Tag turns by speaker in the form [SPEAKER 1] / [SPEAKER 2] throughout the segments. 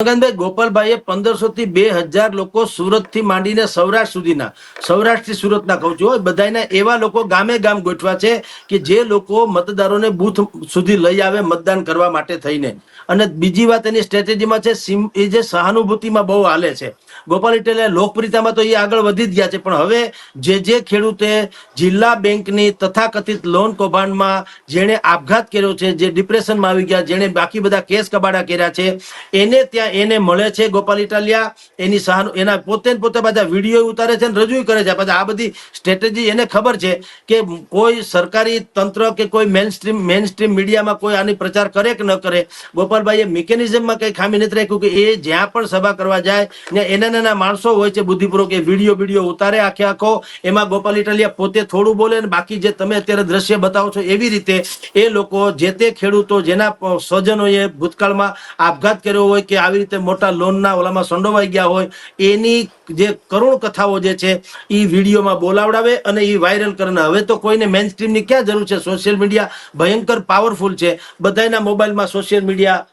[SPEAKER 1] મગનભાઈ ગોપાલભાઈએ પંદરસો થી બે હજાર લોકો સુરતથી માંડીને સૌરાષ્ટ્ર સુધીના સૌરાષ્ટ્રથી સુરતના કહું છું હો, એવા લોકો ગામે ગામ ગોઠવા છે કે જે લોકો મતદારોને બૂથ સુધી લઈ આવે મતદાન કરવા માટે થઈને. અને બીજી વાત એની સ્ટ્રેટેજીમાં છે એ જે સહાનુભૂતિમાં બહુ હાલે છે. ગોપાલ ઇટેલિયા લોકપ્રિયતામાં તો એ આગળ વધી ગયા છે પણ હવે જે જે ખેડૂતે જિલ્લા બેંકની તથાકથિત લોન કૌભાંડમાં જેણે આપઘાત કર્યો છે જે ડિપ્રેશનમાં આવી ગયા જેણે બાકી બધા કેસ કબાડા કર્યા છે એને ત્યાં એને મળે છે ગોપાલ ઇટાલિયા. એની સહાનુ, એના પોતે પોતે બધા વીડિયો ઉતારે છે અને રજૂ કરે છે. પછી આ બધી સ્ટ્રેટેજી એને ખબર છે કે કોઈ સરકારી તંત્ર કે કોઈ મેન સ્ટ્રીમ મેન સ્ટ્રીમ મીડિયામાં કોઈ આની પ્રચાર કરે કે ન કરે. ગોપાલભાઈએ મિકેનિઝમમાં કંઈ ખામી નથી રાખ્યું કે એ જ્યાં પણ સભા કરવા જાય ને એના નાના માણસો હોય છે બુદ્ધિપૂર્વક એ વીડિયો વીડિયો ઉતારે આખે આખો. એમાં ગોપાલ ઇટાલિયા પોતે થોડું બોલે ને બાકી જે તમે અત્યારે દ્રશ્ય બતાવો છો એવી રીતે એ લોકો જે તે ખેડૂતો જેના સ્વજનોએ ભૂતકાળમાં આપઘાત કર્યો હોય કે આવી રીતે મોટા લોનના ઓલામાં સંડોવાઈ ગયા હોય એની જે કરુણ કથાઓ જે છે એ વિડીયોમાં બોલાવડાવે અને એ વાયરલ કરીને હવે તો કોઈને મેઇન સ્ટ્રીમની ક્યાં જરૂર છે? સોશિયલ મીડિયા ભયંકર પાવરફુલ છે. બધાના મોબાઈલમાં સોશિયલ મીડિયા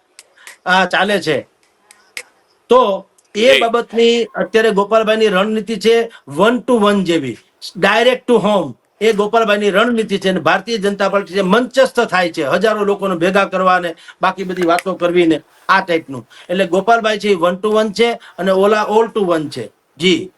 [SPEAKER 1] આ ચાલે છે. તો એ બાબતની અત્યારે ગોપાલભાઈની રણનીતિ છે વન ટુ વન જેવી. ડાયરેક્ટ ટુ હોમ એ ગોપાલભાઈની રણનીતિ છે અને ભારતીય જનતા પાર્ટી છે, મંચસ્થ થાય છે, હજારો લોકોને ભેગા કરવા ને બાકી બધી વાતો કરવી ને આ ટાઈપનું એટલે ગોપાલભાઈ છે વન ટુ વન છે અને ઓલા ઓલ ટુ વન છે. જી.